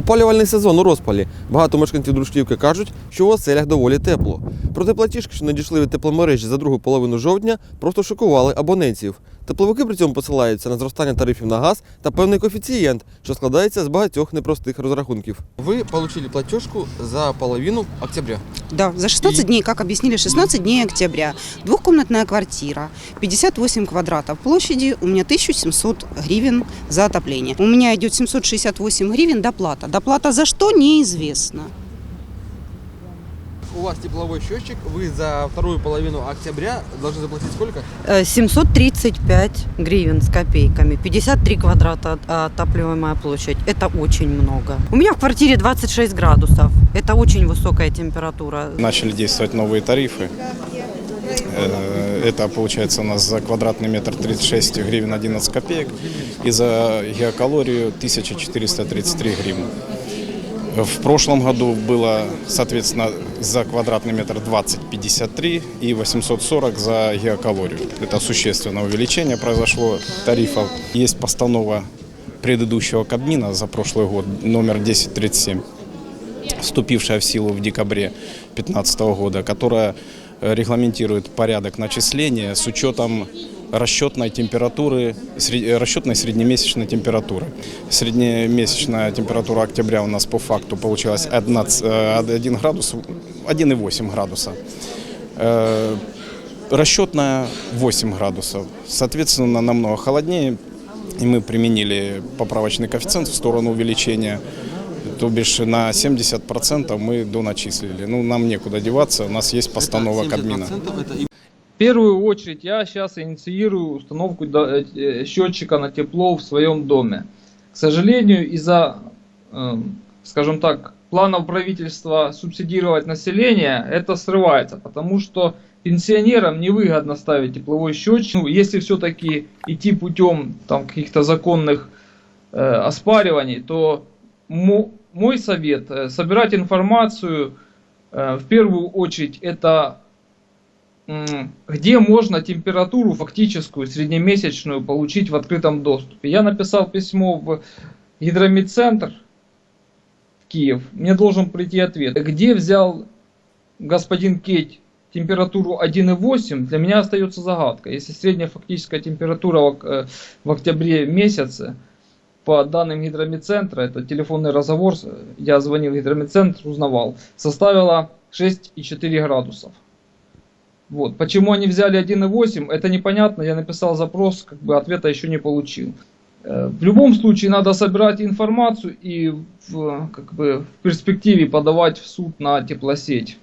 Опалювальний сезон у розпалі. Багато мешканців Дружківки кажуть, що у оселях доволі тепло. Проте платіжки, що надійшли від тепломережі за другу половину жовтня, просто шокували абонентів. Тепловики при цьому посилаються на зростання тарифів на газ та певний коефіцієнт, що складається з багатьох непростих розрахунків. Ви отримали платіжку за половину октября. Да, за 16 И- дней, как объяснили, 16 дней октября. Двухкомнатная квартира, 58 квадратов площади, у меня 1700 гривен за отопление. У меня идет 768 гривен доплата. Доплата за что, неизвестно. У вас тепловой счетчик, вы за вторую половину октября должны заплатить сколько? Э, 735 гривен с копейками, 53 квадрата от- отапливаемая площадь. Это очень много. У меня в квартире 26 градусов. Это очень высокая температура. Начали действовать новые тарифы. Э, Это получается у нас за квадратный метр 36 гривен 11 копеек и за геокалорию 1433 гривны. В прошлом году было, соответственно, за квадратный метр 20,53 и 840 за геокалорию. Это существенное увеличение произошло тарифов. Есть постанова предыдущего Кабмина за прошлый год, номер 1037 вступившая в силу в декабре 2015 года, которая э, регламентирует порядок начисления с учетом расчетной температуры, э, расчетной среднемесячной температуры. Среднемесячная температура октября у нас по факту получилась 1, 1 градус, 1,8 градуса. Э, Расчетная 8 градусов. Соответственно, намного холоднее. И мы применили поправочный коэффициент в сторону увеличения то бишь на 70% мы доначислили. Ну, нам некуда деваться, у нас есть постанова Кабмина. Первую очередь я сейчас инициирую установку э, счетчика на тепло в своем доме. К сожалению, из-за, эм, скажем так, планов правительства субсидировать население, это срывается, потому что пенсионерам невыгодно ставить тепловой счетчик. Ну, если все-таки идти путем там, каких-то законных э, оспариваний, то мо- мой совет э, собирать информацию э, в первую очередь это где можно температуру фактическую среднемесячную получить в открытом доступе. Я написал письмо в гидромедцентр в Киев. Мне должен прийти ответ. Где взял господин Кеть температуру 1,8, для меня остается загадкой. Если средняя фактическая температура в, э, октябре месяце, по данным гидромедцентра, это телефонный разговор, с- я звонил в гидромедцентр, узнавал, составила 6,4 градусов. Вот. Почему они взяли 1.8, это непонятно. Я написал запрос, как бы ответа еще не получил. Э, В любом случае надо собирать информацию и в, как бы, в перспективе подавать в суд на теплосеть.